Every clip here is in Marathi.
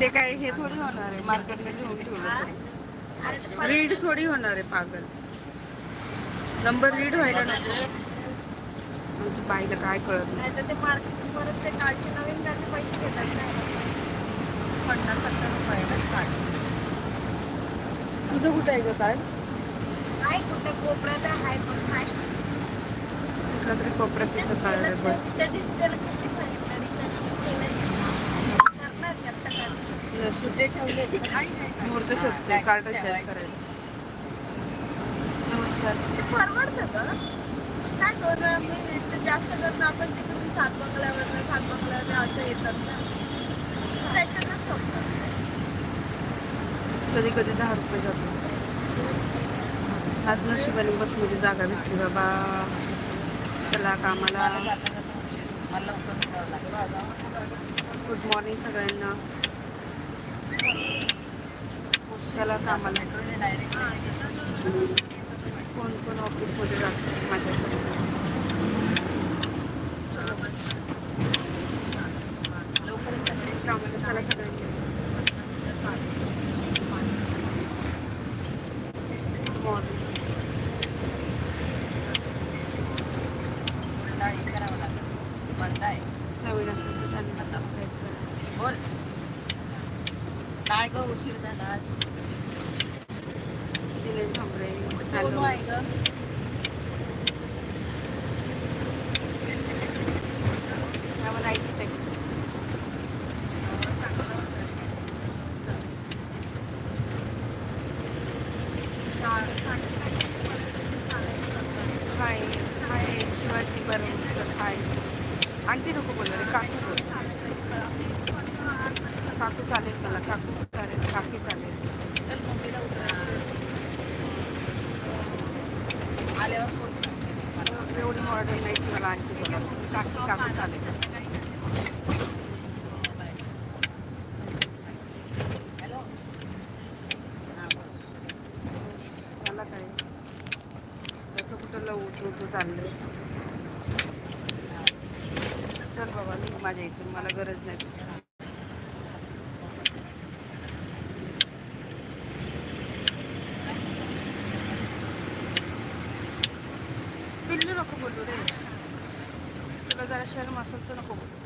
ते काय हे थोडी होणार आहे मार्केटला घेऊन ठेवलं रीड थोडी होणार आहे पागल. नंबर रीड व्हायला नको. आमच्या बाईला काय कळत नाही. ते मार्क परत ते कार्डचे नवीन कार्डचे पैसे घेतात नाही पन्नास सत्तर रुपयाला कार्ड तुझं कुठं आहे ग कार्ड आहे कुठे कोपऱ्यात आहे पण काय तरी कोपऱ्यात तिचं कार्ड आहे बस. त्या दिवशी त्याला सांगितलं आणि त्याने केलं. करणार की आता कार्ड. नशीब. कुठे ठेवले. मुहूर्त शोधते कार्ड चेंज करायला. नमस्कार. ते परवडतं का काय दोन वेळा मी ते जास्त करून आपण तिकडून सात बंगल्यावर सात बंगल्यावर असं येतात ना. त्याच्यातच कधी कधी दहा रुपये जातो. आज नशिबाने बसमध्ये जागा भेटली बाबा. चला कामाला. लवकर गुड मॉर्निंग सगळ्यांना. चला कामाला. डायरेक्ट कोण कोण ऑफिसमध्ये जातो? माझ्यासाठी लवकर येतात कामाला चला सगळ्यांनी गुड मॉर्निंग पुढे हे करावं लागेल बंद आहे नवीन असेल तर चॅनलला सबस्क्राईब करा. बोल. काय ग उशीर झाला आज? दिनेश भांबरे सोनू हॅलो आहे ग हॅव अ नाईस डे हाय हाय शिवाजी बरोबर हाय आणखी नको बोल रे काकू बोल काकू चालेल मला काकू चालेल काकी चालेल चल मम्मीला उतरायचं आल्यावर फोन कर मला. एवढी मॉडर्न नाही की मला आणखी बोला काकी काकू चालेल हॅलो हां बोल मला काय त्याचं कुठं लव तू तू चाललंय चल बाबा निघ माझ्या इथून मला गरज नाही. पिल्लू नको बोलू रे. तुला जरा शर्म असेल तर नको बोलू.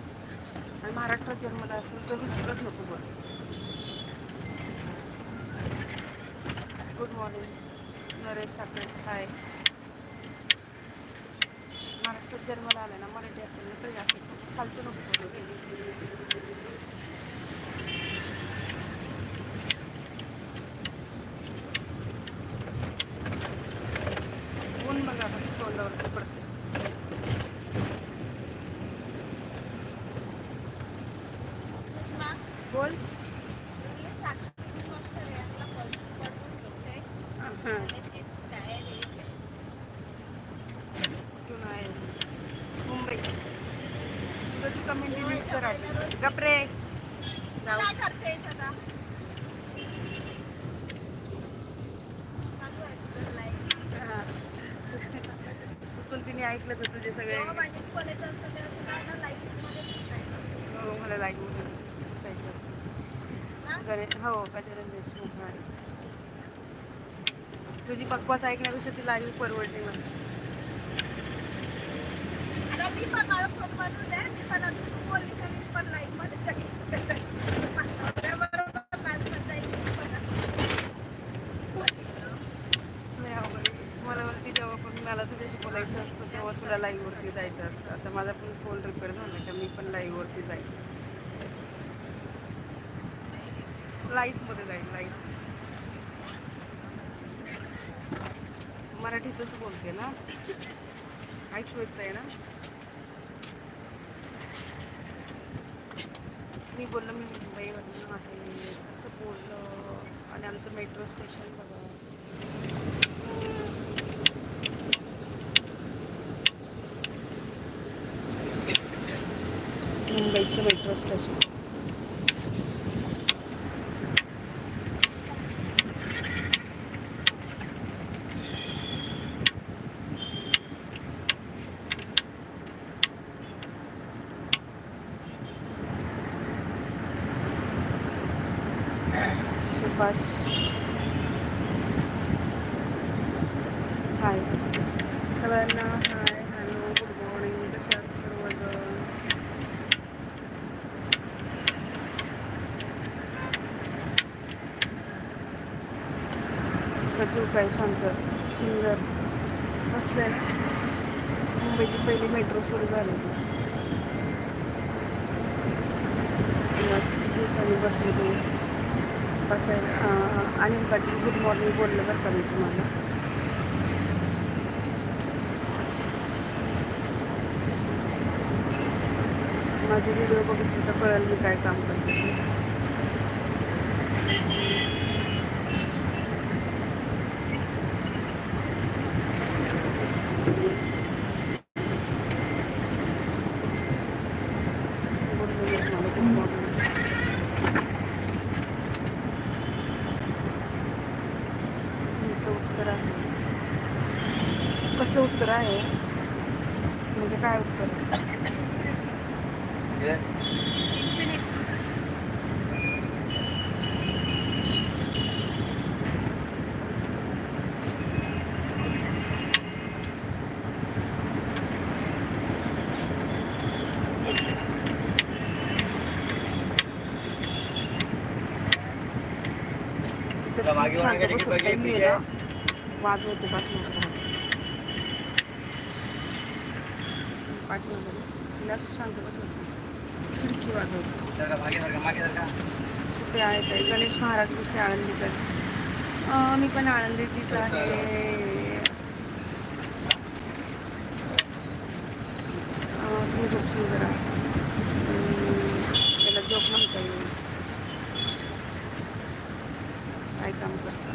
आणि महाराष्ट्रात जन्मला असेल तर बिलकुलच नको बोलू. Good morning Naresh Sakhare. हाय महाराष्ट्रात जन्माला आला ना मराठी असेल ना तरी असेल फालतू नको बोलू रे ऊन बघा कसं तोंडावरती पडते बोल हां तू आहेस मुंबई तुझं ती कमेंट डिलीट करा गपरे जाऊ काय करते आता. चुकून तिने ऐकलं तर तुझे सगळे. हो, मला लाईक? गणेश हो गजानन देशमुख आहे तुझी बकवास ऐकण्यापेक्षा ती लाईव्ह परवडली मला. मी पण मला फोन बनवून द्या मी पण बोलली तर मी पण लाईफमध्ये सगळी बरोबर लाईफमध्ये जाईल मी पण. लय अवघड आहे. मला वरती जेव्हा पण मला तुझ्याशी बोलायचं असतं तेव्हा तुला लाईव्हवरती जायचं असतं. आता माझा पण फोन रिपेअर झाला का मी पण लाईव्हवरती जाईल लाईफमध्ये जाईल लाईफ मराठीतच बोलते ना. ऐकू येत आहे ना. मी बोललं मी मुंबईवरून आहे. असं बोललं. आणि आमचं मेट्रो स्टेशन बघा. मुंबईचं मेट्रो स्टेशन आकाश हाय सगळ्यांना हाय हॅलो गुड मॉर्निंग कशा आहात सर्वजण आमचा काय शांत सुंदर. मस्त आहे. ना मुंबईची पहिली मेट्रो सुरू झाली. मस्त किती दिवसांनी बसमध्ये बसायला. अं, अनिल पाटील गुड मॉर्निंग बोललं बरं का मी तुम्हाला. माझे व्हिडिओ बघितले तर कळेल मी काय काम करते ते. बोलले मी तुम्हाला गुड मॉर्निंग तुमचं उत्तर आहे? कसलं उत्तर आहे? म्हणजे काय उत्तर? मागे वाजवते पाठवून असं शांत बसवते. खिडकी वाजवते. ते आहे काय गणेश महाराज कसे आळंदीकर. मी पण आळंदीचीच आहे. खूप सुंदर आहे त्याला जोक म्हणता येईल काय काम करता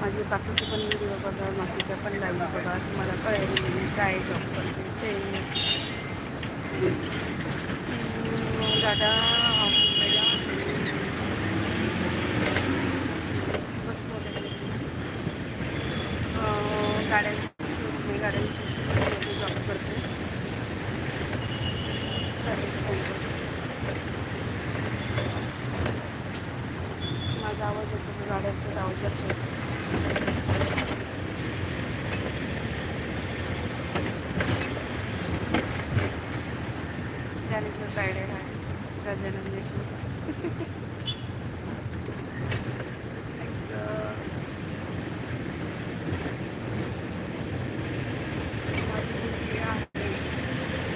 माझे बाकीचे पण व्हिडिओ बघा बाकीच्या पण लाईव्ह बघा. तुम्हाला कळेल मी काय जॉब करते ते. दादा मुंबईला बसमध्ये अं, गाड्यांची शोध मी गाड्यांची शोध जॉब करते सर्विस सेंटर माझा आवाज येतो की गाड्यांचाच आवाज जास्त येतो ज्ञानेश्वर तायडे आहे गजानन देशमुख माझी मुलगी आहे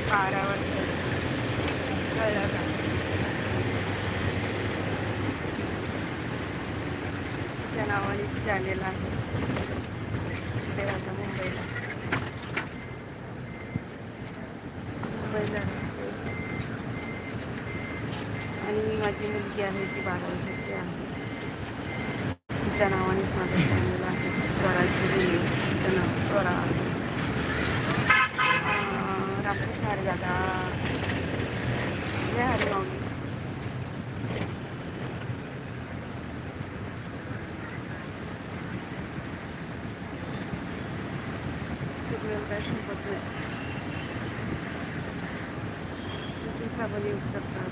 बारा वर्षाची कळलं का तिच्या नावाने चॅनेल आहे ते राहतं मुंबईला मुंबईला राहते आणि माझी मुलगी आहे ती बारावीची आहे तिच्या नावानेच सिग्नल काय संपत नाही किती साबण यूज करतात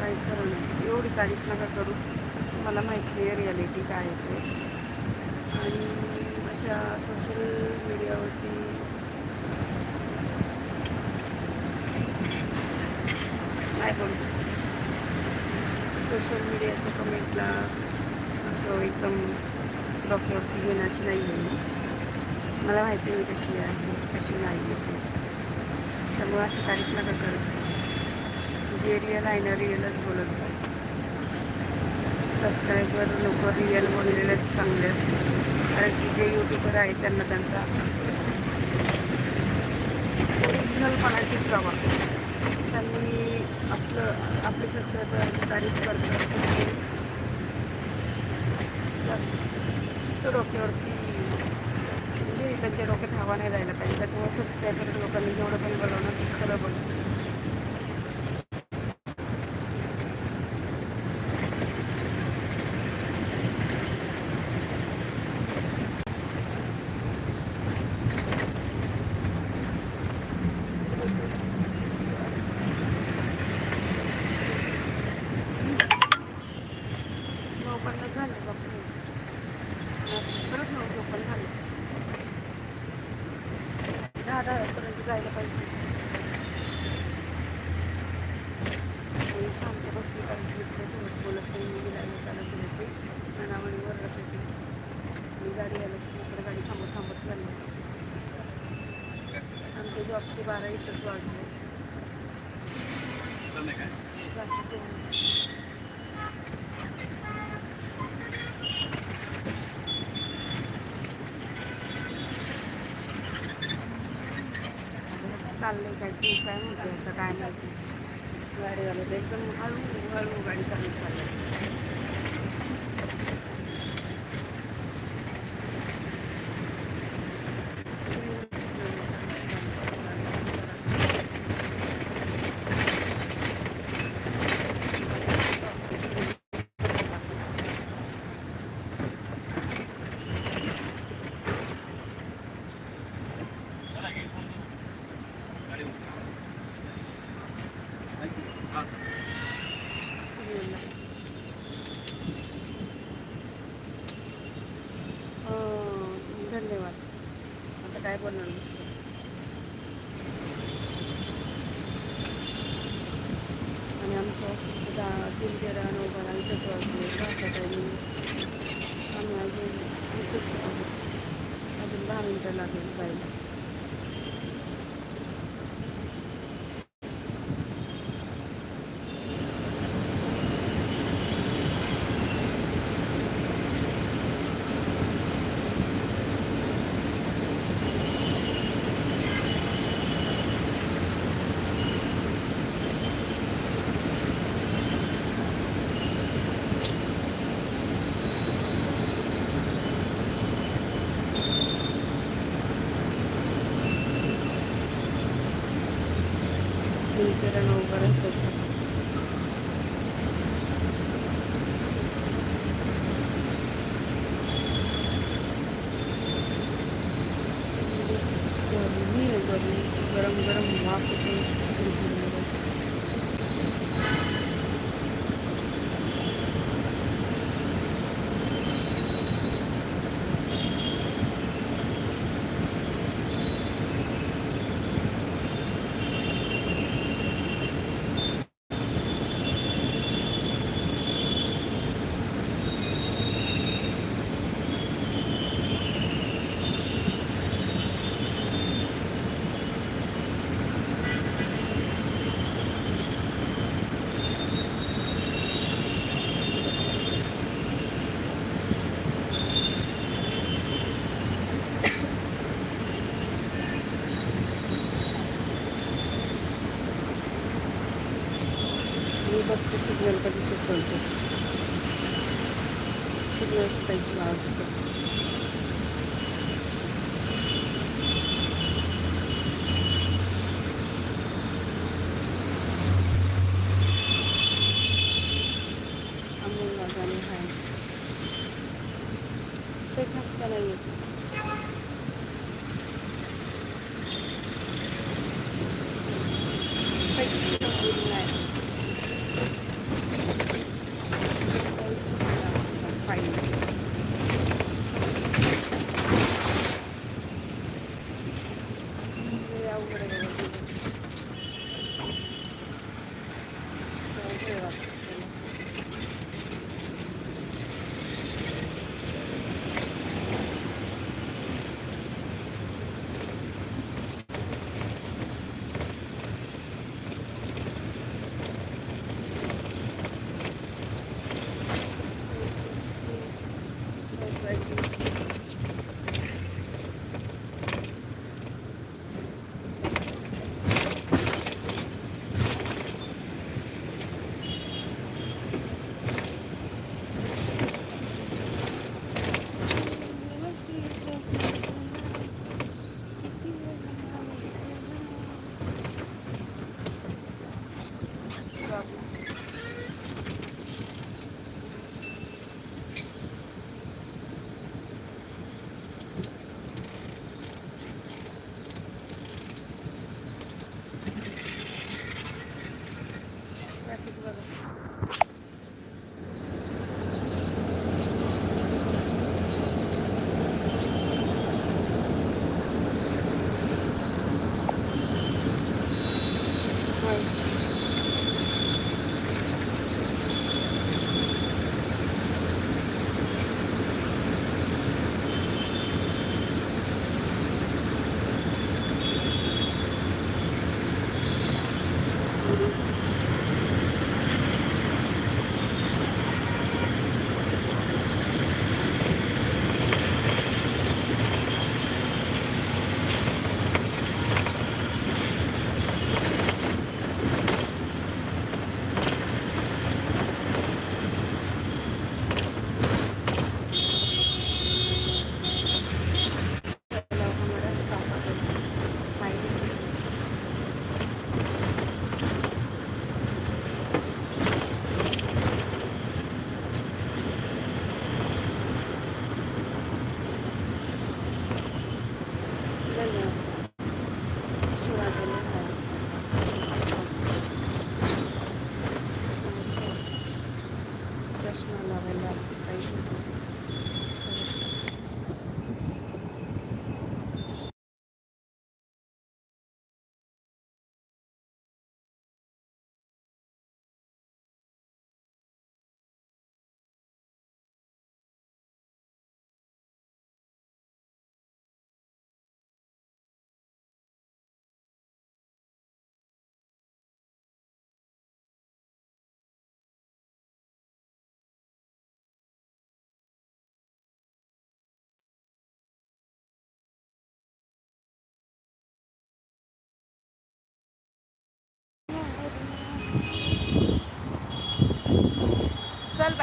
काही खरं नाही एवढी तारीफ नका करू मला माहिती आहे रियालिटी काय आहे ते आणि अशा सोशल मीडियावरती काय बोलतो सोशल मीडियाच्या कमेंटला असं एकदम डोक्यावरती घेण्याची नाही आहे मला माहिती आहे कशी आहे कशी नाही आहे ती. त्यामुळे अशी तारीफ नका करत जे रिअल आहे ना रिअलच बोलत जा. सबस्क्राईबर लोक रिअल बोललेले चांगले असतात कारण की जे यूट्यूबर आहे त्यांना त्यांचा ओरिजिनलपणा टिकावा त्यांनी आपलं आपले सबस्क्रायबर तारीफ करतात. जास्त डोक्यावरती त्यांच्या डोक्यात हवा नाही जायला पाहिजे. त्याच्यामुळे सबस्क्रायबर लोकांनी जेवढं पण बोलवणं खरं बोलतं जरा इथंच वाजले. चाललंय काय? ठीक काय म्हणतो याचं काय माहिती? गाडीवाला एकदम हळू हळू गाडी चालू चालली I'm not room. गरम गरम वाफ येते Signal pa di sukunto. Signal pa di lado. Thank you. Traffic चष्मा लावायला पाहिजे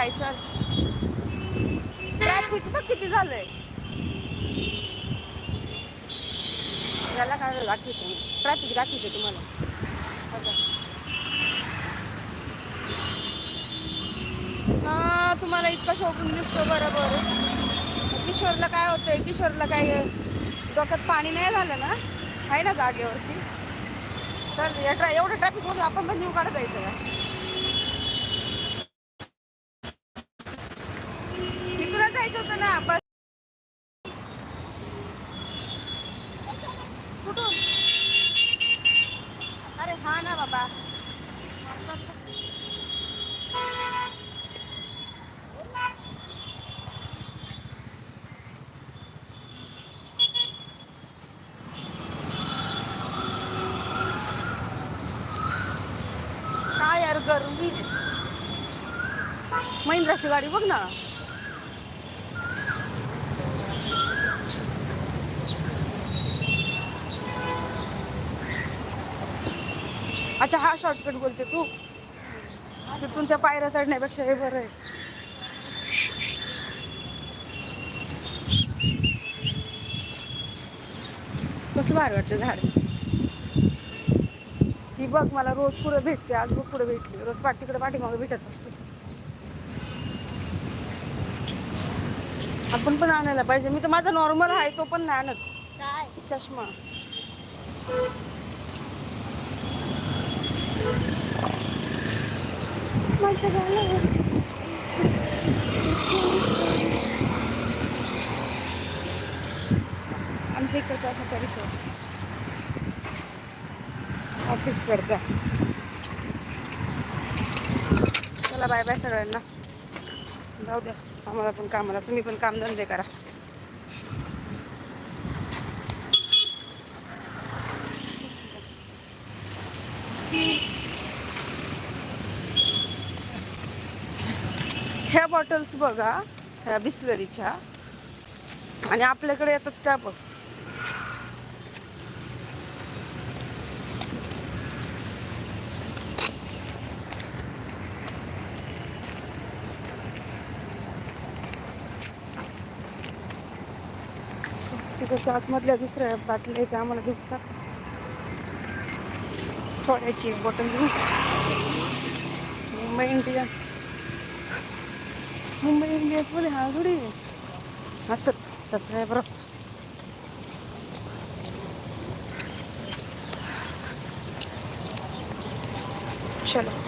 काय बाई चल ट्रॅफिक बघ किती झालंय. याला काय दाखवते ट्रॅफिक दाखवते तुम्हाला. हा तुम्हाला इतका शोभून दिसतो बरोबर. किशोरला काय होतंय? किशोरला काय डोक्यात पाणी नाही झालं ना? आहे ना जागेवरती? तर या ट्रॅ एवढं ट्रॅफिक आपण पण न्यू काढत जायचं का? जायचं होतं ना बस कुठून? अरे हा ना बाबा. काय यार गरमी. महिंद्राची गाडी बघ ना. अच्छा हा शॉर्टकट बोलते तू? त्या पायऱ्या चढण्यापेक्षा हे बरं आहे. कसलं भारी वाटतं झाड. ही बघ मला रोज पुढे भेटते आज बघ पुढे भेटली. रोज पाठ तिकडे पाठीमागे भेटत असते. आपण पण आणायला पाहिजे. मी तर माझा नॉर्मल आहे तो पण नाही आणत. काय? चष्मा. माझं झालं. आमच्या इकडचा असा परिसर. ऑफिस करता चला बाय बाय सगळ्यांना. जाऊ द्या. आम्हाला पण कामाला तुम्ही पण कामधंदे करा ह्या बॉटल्स बघा ह्या बिस्लरीच्या. आणि आपल्याकडे येतात त्या बघ. तिकडच्या आतमधल्या दुसऱ्या बाटल्या त्या आम्हाला दिसतात सोड्याची एक बॉटल घेऊ मुंबई इंडियन्स मुंबई इंडियन्समध्ये हा थोडी असं. तसं आहे बरं. चलो.